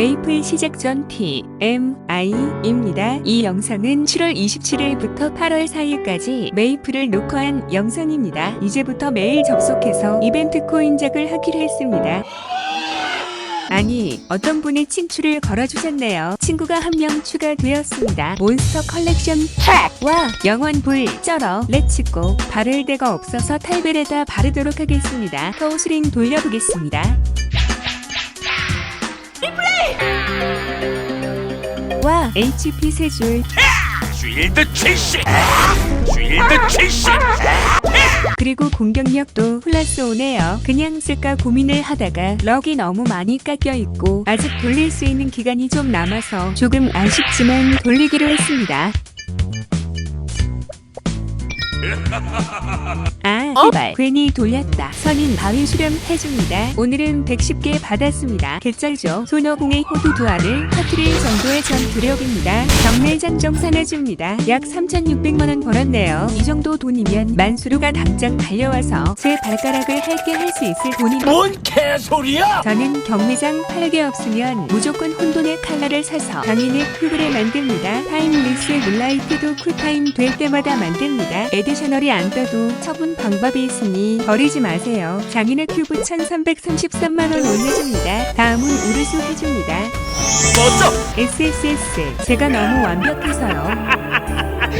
메이플 시작 전 PMI입니다. 이 영상은 7월 27일부터 8월 4일까지 메이플을 녹화한 영상입니다. 이제부터 매일 접속해서 이벤트 코인작을 하기로 했습니다. 아니, 어떤 분이 친추를 걸어주셨네요. 친구가 한 명 추가되었습니다. 몬스터 컬렉션 와 영원 불 쩔어 렛츠고 바를 데가 없어서 탈벨에다 바르도록 하겠습니다. 터우스링 돌려보겠습니다. 와 HP 세줄 쉴드 70! 쉴드 70! 그리고 공격력도 플러스 오네요. 그냥 쓸까 고민을 하다가 럭이 너무 많이 깎여 있고 아직 돌릴 수 있는 기간이 좀 남아서 조금 아쉽지만 돌리기로 했습니다. 아, 제발 괜히 돌렸다. 선인 바위 수렴 해줍니다. 오늘은 110개 받았습니다. 개쩔죠? 소너공의 호두 두 알을 터트릴 정도의 전투력입니다. 경매 장정산해줍니다. 약 3,600만 원 벌었네요. 이 정도 돈이면 만수르가 당장 달려와서 제 발가락을 할게 할 수 있을 돈입니다. 뭔 개소리야! 저는 경매장 8개 없으면 무조건 혼돈의 칼라를 사서 당인의 큐브를 만듭니다. 타임리스 물라이트도 쿨타임 될 때마다 만듭니다. 에디셔널이 안 떠도 처분 방법 이 있으니 버리지 마세요. 장인의 큐브 1333만원 올려줍니다. 다음은 우르수 해줍니다. 멋져! SSS 제가 너무 완벽해서요.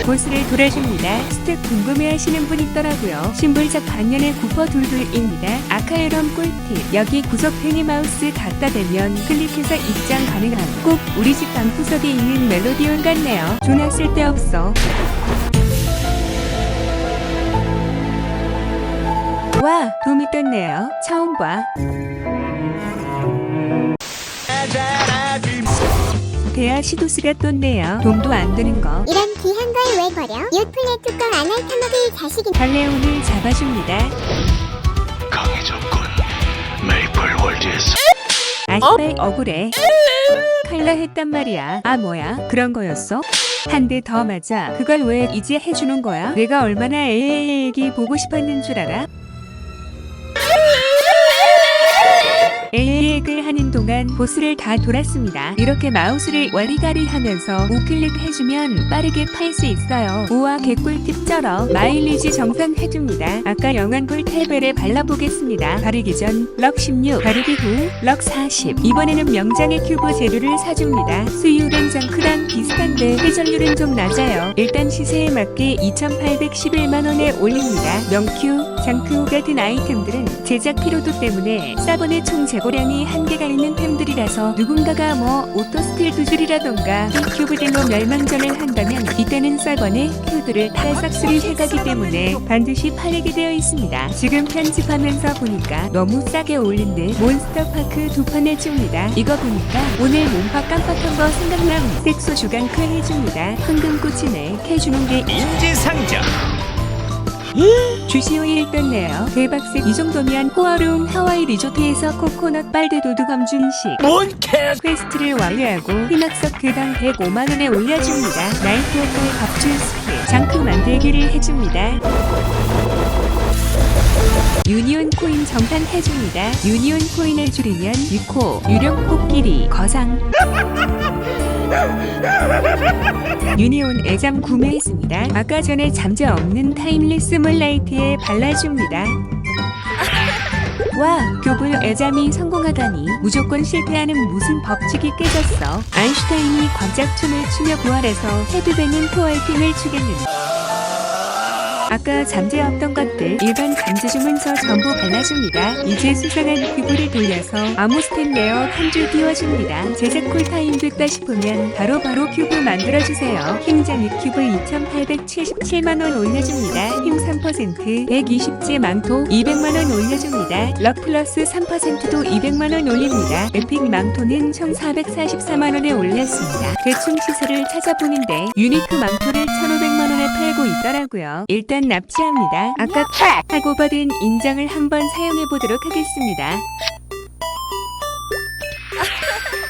보스를 돌아줍니다. 스텝 궁금해하시는 분 있더라고요. 신불작 반년의 구퍼 둘둘입니다. 아카에럼 꿀팁 여기 구석 팽이 마우스 갖다 대면 클릭해서 입장 가능함. 꼭 우리 집 방구석에 있는 멜로디온 같네요. 존나 쓸데없어. 와 도움이 떴네요. 처음 봐. 대야 시도스가 떴네요. 돈도 안 드는 거. 이런 귀한 걸 왜 버려? 유플레 뚜껑 안할 타먹을 자식이 발레온을 잡아줍니다. 강해졌군. 메이플 월드에서 아이빨 억울해. 칼라 했단 말이야. 아 뭐야? 그런 거였어? 한 대 더 맞아. 그걸 왜 이제 해주는 거야? 내가 얼마나 애기 보고 싶었는 줄 알아? 동안 보스를 다 돌았습니다. 이렇게 마우스를 와리가리 하면서 우클릭 해주면 빠르게 팔 수 있어요. 우와 개꿀팁 쩔어. 마일리지 정산 해줍니다. 아까 영환불 탭벨에 발라보겠습니다. 바르기 전 럭 16, 바르기 후 럭 40. 이번에는 명장의 큐브 재료를 사줍니다. 수율은 정크랑 비슷한데 회전율은 좀 낮아요. 일단 시세에 맞게 2,811만원에 올립니다. 명큐, 장크 같은 아이템들은 제작 피로도 때문에 사본의 총 재고량이 한계가 있는 템들이라서 누군가가 뭐 오토스틸 두 줄이라던가 큐브딜로 멸망전을 한다면 이때는 큐들을 다 싹쓸이 해가기 때문에 반드시 팔리게 되어 있습니다. 지금 편집하면서 보니까 너무 싸게 올린 듯 몬스터파크 두판 해줍니다. 이거 보니까 오늘 몸파 깜빡한 거 생각남 색소 주간크 해줍니다. 황금꽃이네 해주는 게 인지상정! 주시오일 떴네요. 대박색 이 정도면 호화로운 하와이 리조트에서 코코넛 빨대 도둑 검준식 뭔 개... 퀘스트를 완료하고 희낙석 그당 105만원에 올려줍니다. 나이트 오프의 밥줄 스킬 장크 만들기를 해줍니다. 유니온 코인 정산 해줍니다. 유니온 코인을 줄이면 유코, 유령 코끼리, 거상. 유니온 애잠 구매했습니다. 아까 전에 잠재 없는 타임리스 물라이트에 발라줍니다. 와, 교불 애잠이 성공하다니 무조건 실패하는 무슨 법칙이 깨졌어. 아인슈타인이 광작춤을 추며 부활해서 헤드뱅은 포알팅을 추겠는데. 아까 잠재 없던 것들 일반 잠재 주문서 전부 발라줍니다. 이제 수상한 큐브를 돌려서 아무 스탠 레어 한 줄 띄워줍니다. 제작 쿨타임 됐다 싶으면 바로 바로 큐브 만들어주세요. 힘장이 큐브 2,877만원 올려줍니다. 힘 3% 120제 망토 200만원 올려줍니다. 럭 플러스 3%도 200만원 올립니다. 에픽 망토는 총 444만원에 올렸습니다. 대충 시세를 찾아보는데 유니크 망토를 1,500만원에 팔고 있더라고요. 일단 납치합니다. 아까 탁 하고 받은 인장을 한번 사용해 보도록 하겠습니다.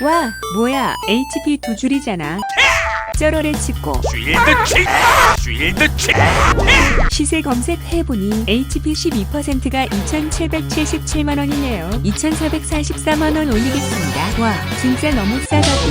와, 뭐야? HP 두 줄이잖아. 쩌러레 찍고 쉴드 치 쉴드 치 시세 검색해보니 HP 12%가 2,777만 원이네요. 2,444만 원 올리겠습니다. 와, 진짜 너무 싸다고.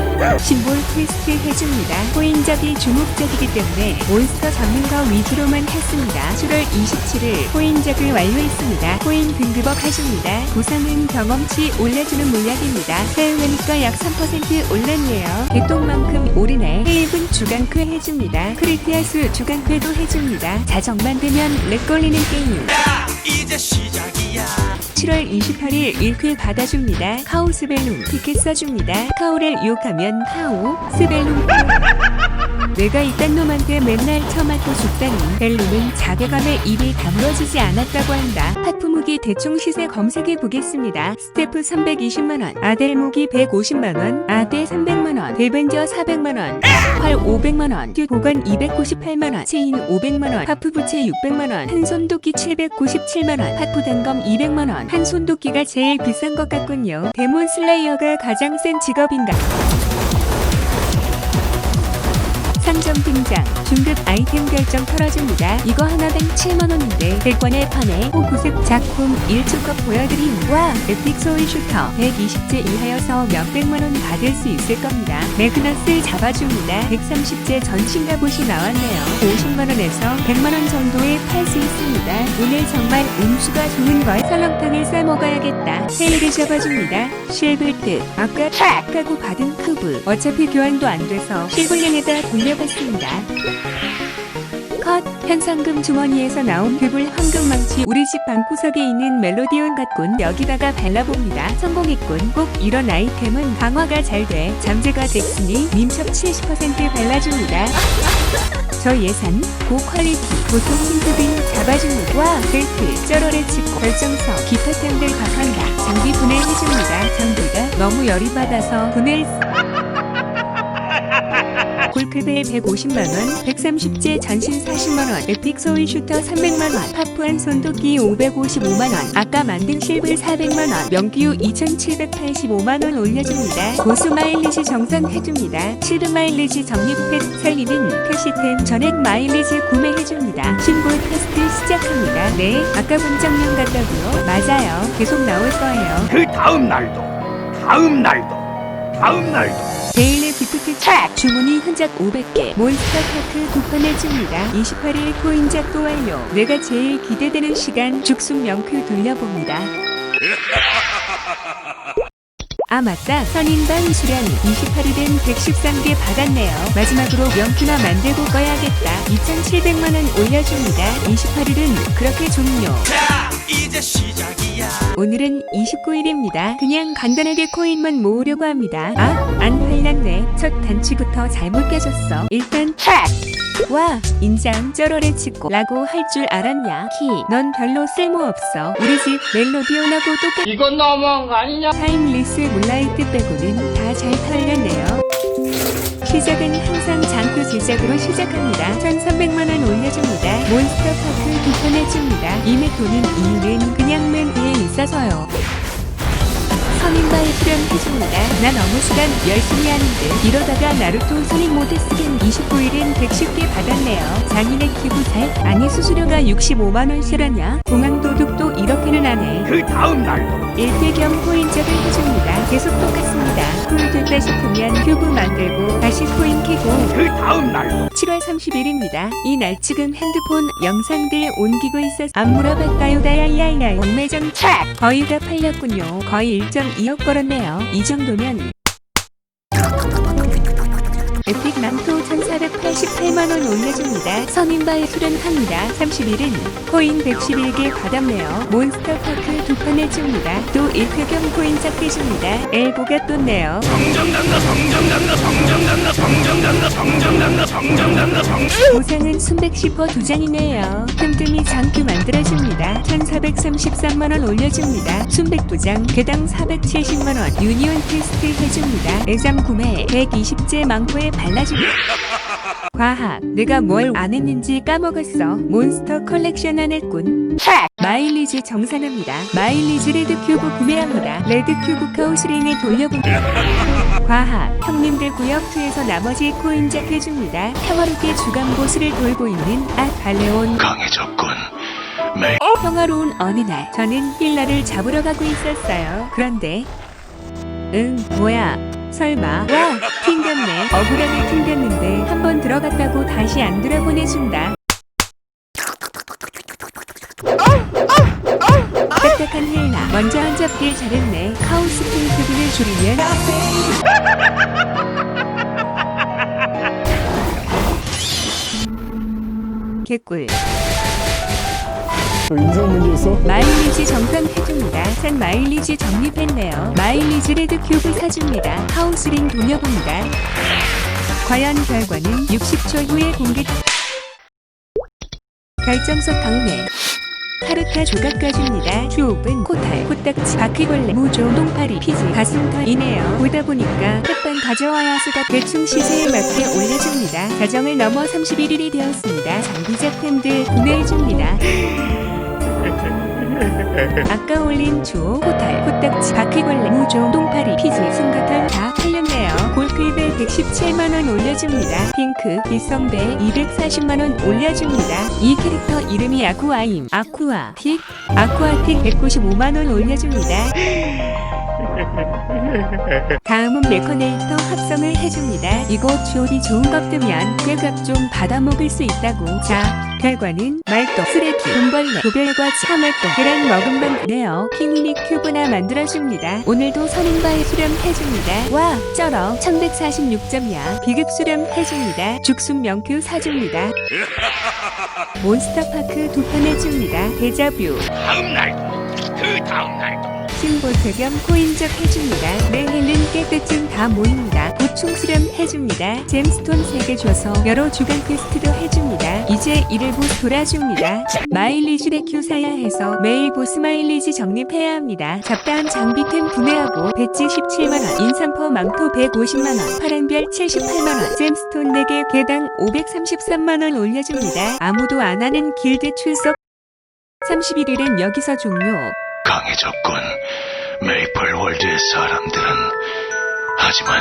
심볼 퀘스트 해줍니다. 코인적이 주목적이기 때문에 몬스터 잡는 거 위주로만 했습니다. 7월 27일 코인적을 완료했습니다. 코인 등급업 해줍니다. 보상은 경험치 올려주는 물약입니다. 사용하니까 약 3% 올랐네요. 개똥만큼 오르네. 해입은 주간쾌 해줍니다. 크리티아스 주간쾌도 해줍니다. 자정만 되면 렉 걸리는 게임. 이제 시작이야 7월 28일 1회 받아줍니다. 카오 스벨룸 티켓 써줍니다. 카오를 욕하면 카오 스벨룸 내가 이딴 놈한테 맨날 처맞고 죽다니 벨룸은 자괴감에 입이 다물어지지 않았다고 한다. 파프 무기 대충 시세 검색해 보겠습니다. 스태프 320만원, 아델 무기 150만원, 아대 300만원, 데벤저 400만원, 활 500만원, 듀 보관 298만원, 체인 500만원, 파프 부채 600만원, 한 손도끼 797만원, 파프 단검 200만원, 한 손도끼가 제일 비싼 것 같군요. 데몬 슬레이어가 가장 센 직업인가? 상점 등장 중급 아이템 결정 털어줍니다. 이거 하나당 7만원인데 100권에 판에 호구색 작품 1초컷 보여드림 와 에픽 소울 슈터 120제 이하여서 몇백만원 받을 수 있을 겁니다. 매그너스 잡아줍니다. 130제 전신 갑옷이 나왔네요. 50만원에서 100만원 정도에 팔 수 있습니다. 오늘 정말 운수가 좋은 걸 설렁탕을 싸먹어야겠다. 세일을 잡아줍니다. 실블트 아까 탁 하고 받은 크브 어차피 교환도 안 돼서 실블량에다 돌려 봤습니다. 컷. 현상금 주머니에서 나온 괴물 황금망치 우리 집 방구석에 있는 멜로디온 같군. 여기다가 발라봅니다. 성공했군. 꼭 이런 아이템은 강화가 잘 돼. 잠재가 됐으니 민첩 70% 발라줍니다. 저 예산 고퀄리티 보통 힌트들 잡아줍니다. 와 벨트 쩌러레 짚고 결정서 기타 템들 각한다. 장비 분해해줍니다. 장비가 너무 열이 받아서 분해 골크벨 150만원, 130제 전신 40만원, 에픽 소울 슈터 300만원, 파푸한 손도끼 555만원, 아까 만든 실블 400만원, 명기후 2785만원 올려줍니다. 고수 마일리지 정산해줍니다. 7등 마일리지 적립팩 살리는 캐시템 전액 마일리지 구매해줍니다. 신볼 테스트 시작합니다. 네, 아까 분장량 같다고요? 맞아요. 계속 나올 거예요. 그 다음 날도 다음 날도 다음 날도 데일리 기프트 책 주문이 흔적 500개. 몬스터 카트 도판해줍니다. 28일 코인작 또 완료 내가 제일 기대되는 시간 죽순 명크 돌려봅니다. 아 맞다. 선인방 수련. 28일은 113개 받았네요. 마지막으로 명크나 만들고 꺼야겠다. 2700만원 올려줍니다. 28일은 그렇게 종료 자 이제 시작이야 오늘은 29일입니다. 그냥 간단하게 코인만 모으려고 합니다. 아, 안 팔렸네. 첫 단추부터 잘못 깨졌어. 일단 탁! 와, 인장 쩌러레 치고 라고 할 줄 알았냐? 키, 넌 별로 쓸모없어. 우리 집 멜로디온하고 똑같 이건 너무한 거 아니냐? 타임리스 몰라이트 빼고는 다 잘 팔렸네요. 시작은 항상 장크 제작으로 시작합니다. 1300만원 올려줍니다. 몬스터 파크 두판해줍니다. 이메 도는 이유는 그냥 맨 있어서요. 선인바에 수련해줍니다. 나 너무 시간 열심히 하는데 이러다가 나루토 선인 모드 쓰긴 29일은 110개 받았네요. 장인의 기부살 아니 수수료가 65만원 실하냐? 공항 도둑도 이렇게는 안 해. 그 다음 날도 일대겸 코인작을 해줍니다. 계속 똑같습니다. 풀 됐다 싶으면 큐브 만들고 다시 코인 캐고 그 다음 날도 7월 30일입니다. 이 날 지금 핸드폰 영상들 옮기고 있어서 안 물어봤다요 다야야야 원매장 착 거의 다 팔렸군요. 거의 1.2억 벌었네요. 이 정도면 1488만원 올려줍니다. 선인바에 수련합니다. 30일은 코인 111개 받았네요. 몬스터 파크 두판 해줍니다. 또 1회경 코인 삭해줍니다. 엘보가 떴네요. 성장난다 성장난다 성장난다 성장난다 성장난다 성장난다 성 보상은 순백 슈퍼 두 장이네요. 틈틈이 장큐 만들어줍니다. 1433만원 올려줍니다. 순백 두 장, 개당 470만원. 유니온 테스트 해줍니다. 애장 구매 120제 망토에 발라줍니다. 과학. 내가 뭘 안 했는지 까먹었어. 몬스터 컬렉션 안 했군. 마일리지 정산합니다. 마일리지 레드큐브 구매합니다. 레드큐브 카우스링에 돌려보기. 과학. 형님들 구역2에서 나머지 코인작 해줍니다. 평화롭게 주간 보스를 돌고 있는 아 발레온. 강해졌군. 매 평화로운 어느 날 저는 힐라를 잡으러 가고 있었어요. 그런데 응 뭐야 설마. 와 튕겼네. 억울하게 튕겼는데 한 번 들어갔다고 다시 안 들어보내준다. 딱딱한 힐라 먼저 한 잡길 잘했네. 카오스 핑크분을 줄이면. 개꿀 인성 문제였어? 마일리지 정산 해줍니다. 산 마일리지 적립했네요. 마일리지 레드 큐브 사줍니다. 하우스링 돌려봅니다. 과연 결과는 60초 후에 공개. 결정석 강매. 카르타 조각 가줍니다. 주옵은 코탈, 코딱지, 바퀴벌레, 무조, 똥파리, 피지, 가슴털이네요. 보다 보니까 햇반 가져와야 수가 대충 시세에 맞게 올려줍니다. 자정을 넘어 31일이 되었습니다. 장비작 팬들 구매해줍니다. 아까 올린 주호, 코탈, 코딱지, 바퀴벌레, 무조, 똥파리, 피지, 승가탄 다 팔렸네요. 골크입에 117만원 올려줍니다. 핑크, 비썸배 240만원 올려줍니다. 이 캐릭터 이름이 아쿠아임. 아쿠아, 틱, 아쿠아틱 195만원 올려줍니다. 다음은 메커네이터 합성을 해줍니다. 이거 주얼이 좋은 것 뜨면 꾀값 좀 받아먹을 수 있다고. 자, 결과는 말도, 쓰레기, 돈벌레, 조별과지, 하말도, 계란 먹음방네요. 킹리 큐브나 만들어줍니다. 오늘도 선인바에 수렴해줍니다. 와, 쩔어. 1146점이야. 비급 수렴해줍니다. 죽순 명큐 사줍니다. 몬스터파크 두 판 해줍니다. 데자뷰. 다음 날도 그 다음 날 도 심볼트 겸 코인적 해줍니다. 매해는 깨끗증 다 모입니다. 보충 수렴 해줍니다. 잼스톤 3개 줘서 여러 주간 퀘스트도 해줍니다. 이제 이를 보스 돌아줍니다. 마일리지 레큐 사야 해서 매일 보스 마일리지 적립해야 합니다. 잡다한 장비템 구매하고 배지 17만원, 인삼퍼 망토 150만원, 파란별 78만원, 잼스톤 4개 개당 533만원 올려줍니다. 아무도 안 하는 길드 출석 31일은 여기서 종료. 강해졌군. 메이플 월드의 사람들은 하지만